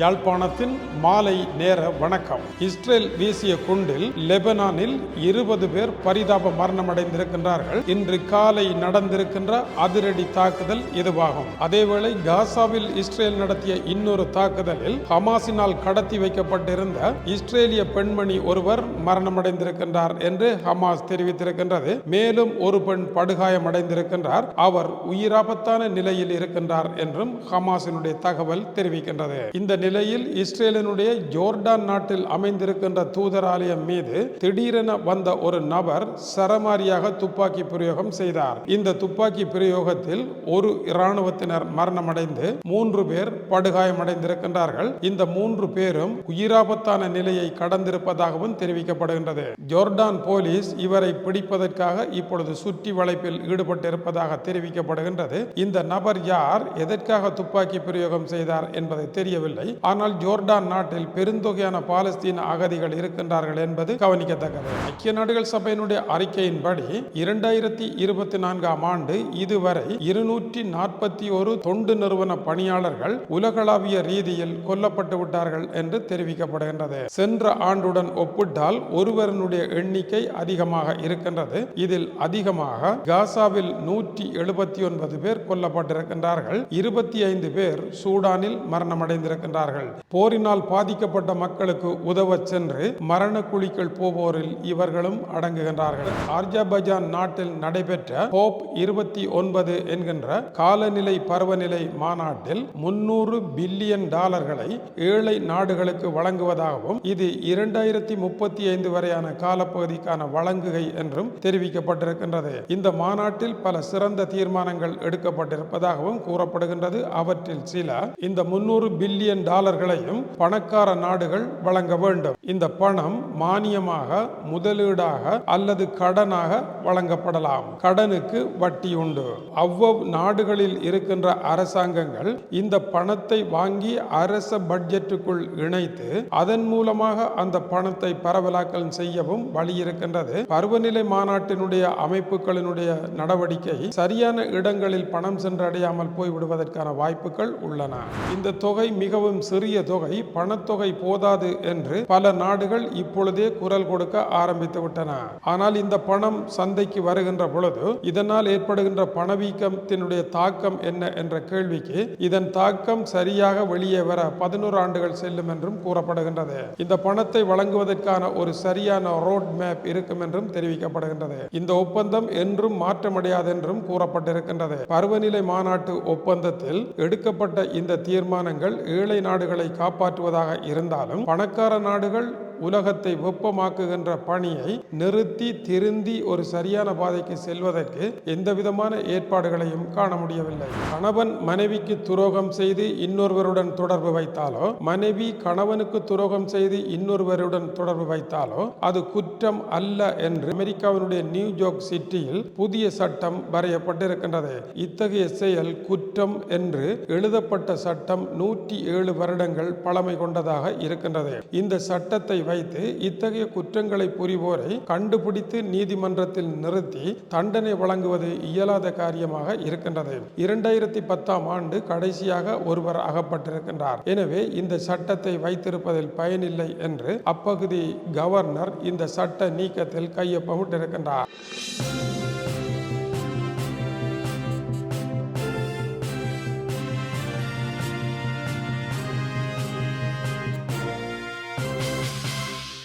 யாழ்ப்பாணத்தின் மாலை நேர வணக்கம். இஸ்ரேல் வீசிய குண்டில் லெபனானில் இருபது பேர் பரிதாப மரணமடைந்திருக்கின்றார்கள். இன்று காலை நடந்திருக்கின்ற அதிரடி தாக்குதல் இதுவாகும். அதேவேளை காசாவில் இஸ்ரேல் நடத்திய இன்னொரு தாக்குதலில் ஹமாஸினால் கடத்தி வைக்கப்பட்டிருந்த இஸ்ரேலிய பெண்மணி ஒருவர் மரணமடைந்திருக்கின்றார் என்று ஹமாஸ் தெரிவித்திருக்கின்றது. மேலும் ஒரு பெண் படுகாயமடைந்திருக்கின்றார். அவர் உயிராபத்தான நிலையில் இருக்கின்றார் என்றும் ஹமாஸினுடைய தகவல் தெரிவிக்கின்றது. இந்த நிலையில் இஸ்ரேலினுடைய ஜோர்டான் நாட்டில் அமைந்திருக்கின்ற தூதராலயம் மீது திடீரென வந்த ஒரு நபர் சரமாரியாக துப்பாக்கி பிரயோகம் செய்தார். இந்த துப்பாக்கி பிரயோகத்தில் ஒரு இராணுவத்தினர் மரணமடைந்து மூன்று பேர் படுகாயமடைந்திருக்கின்றார்கள். இந்த மூன்று பேரும் உயிராபத்தான நிலையை கடந்திருப்பதாகவும் தெரிவிக்கப்படுகின்றது. ஜோர்டான் போலீஸ் இவரை பிடிப்பதற்காக இப்பொழுது சுற்றி வளைப்பில் ஈடுபட்டிருப்பதாக தெரிவிக்கப்படுகின்றது. இந்த நபர் யார்? எதற்காக துப்பாக்கி பிரயோகம் செய்தார் என்பதை தெரியவில்லை. ஆனால் ஜோர்டான் நாட்டில் பெருந்தொகையான பாலஸ்தீன அகதிகள் இருக்கின்றார்கள் என்பது கவனிக்கத்தக்கது. ஐக்கிய நாடுகள் சபையினுடைய அறிக்கையின்படி இரண்டாயிரத்தி இருபத்தி நான்காம் ஆண்டு இதுவரை இருநூற்றி நாற்பத்தி ஒரு தொண்டு நிறுவன பணியாளர்கள் உலகளாவிய ரீதியில் கொல்லப்பட்டு விட்டார்கள் என்று தெரிவிக்கப்படுகின்றது. சென்ற ஆண்டுடன் ஒப்பிட்டால் ஒருவரனுடைய எண்ணிக்கை அதிகமாக இருக்கின்றது. இதில் அதிகமாக காசாவில் நூற்றி எழுபத்தி ஒன்பது பேர் கொல்லப்பட்டிருக்கின்றார்கள். இருபத்தி ஐந்து பேர் சூடானில் சென்றார்கள் போரினால் பாதிக்கப்பட்ட மக்களுக்கு உதவ சென்று மரண குழிக்குள் போவோரில் இவர்களும் அடங்குகின்றார்கள். ஆர்ஜபஜான் நாட்டில் நடைபெற்ற போப் இருபத்தி ஒன்பது என்கின்ற காலநிலை பருவநிலை மாநாட்டில் முன்னூறு பில்லியன் டாலர்களை ஏழை நாடுகளுக்கு வழங்குவதாகவும் இது இரண்டாயிரத்தி முப்பத்தி ஐந்து வரையான காலப்பகுதிக்கான வழங்குகை என்றும் தெரிவிக்கப்பட்டிருக்கின்றது. இந்த மாநாட்டில் பல சிறந்த தீர்மானங்கள் எடுக்கப்பட்டிருப்பதாகவும் கூறப்படுகின்றது. அவற்றில் சில இந்த முன்னூறு பில்லியன் டாலர்களையும் பணக்கார நாடுகள் வழங்க வேண்டும். இந்த பணம் மானியமாக முதலீடாக அல்லது கடனாக வழங்கப்படலாம். கடனுக்கு வட்டி உண்டு. அவ்வளவு நாடுகளில் இருக்கின்ற அரசாங்கங்கள் இந்த பணத்தை வாங்கி அரச பட்ஜெட்டுக்குள் இணைத்து அதன் மூலமாக அந்த பணத்தை பரவலாக்கல் செய்யவும் வழி இருக்கின்றது. பருவநிலை மாநாட்டினுடைய அமைப்புகளினுடைய நடவடிக்கை சரியான இடங்களில் பணம் சென்றடையாமல் போய்விடுவதற்கான வாய்ப்புகள் உள்ளன. இந்த தொகை மிகவும் சிறிய தொகை பணத்தொகை போதாது என்று பல நாடுகள் இப்பொழுதே குரல் கொடுக்க ஆரம்பித்து விட்டன. ஆனால் இந்த பணம் சந்தைக்கு வருகின்ற பொழுது இதனால் ஏற்படுகின்ற பணவீக்கத்தினுடைய தாக்கம் என்ன என்ற கேள்விக்கு இதன் தாக்கம் சரியாக வெளியே வர பதினோரு ஆண்டுகள் செல்லும் என்றும் கூறப்படுகின்றது. இந்த பணத்தை வழங்குவதற்கான ஒரு சரியான ரோட் மேப் இருக்கும் என்றும் தெரிவிக்கப்படுகின்றது. இந்த ஒப்பந்தம் என்றும் மாற்றமடையாது என்றும் கூறப்பட்டிருக்கின்றது. பருவநிலை மாநாட்டு ஒப்பந்தத்தில் எடுக்கப்பட்ட இந்த தீர்மானங்கள் ஏழை நாடுகளை காப்பாற்றுவதாக இருந்தாலும் பணக்கார நாடுகள் உலகத்தை வெப்பமாக்குகின்ற பணியை நிறுத்தி திருந்தி ஒரு சரியான பாதைக்கு செல்வதற்கு எந்த விதமான ஏற்பாடுகளையும் காண முடியவில்லை. கணவன் மனைவிக்கு துரோகம் செய்து இன்னொருவருடன் தொடர்பு வைத்தாலோ மனைவி கணவனுக்கு துரோகம் செய்து இன்னொருவருடன் தொடர்பு வைத்தாலோ அது குற்றம் அல்ல என்று அமெரிக்காவினுடைய நியூ ஜோக் சிட்டியில் புதிய சட்டம் வரையப்பட்டிருக்கின்றது. இத்தகைய செயல் குற்றம் என்று எழுதப்பட்ட சட்டம் நூற்றி ஏழு வருடங்கள் பழமை கொண்டதாக இருக்கின்றது. இந்த சட்டத்தை வைத்து இத்தகைய குற்றங்களை புரிவோரை கண்டுபிடித்து நீதிமன்றத்தில் நிறுத்தி தண்டனை வழங்குவது இயலாத காரியமாக இருக்கின்றது. இரண்டாயிரத்தி பத்தாம் ஆண்டு கடைசியாக ஒருவர் அகப்பட்டிருக்கின்றார். எனவே இந்த சட்டத்தை வைத்திருப்பதில் பயனில்லை என்று அப்பகுதி கவர்னர் இந்த சட்ட நீக்கத்தில் கையொப்பமிட்டிருக்கின்றார்.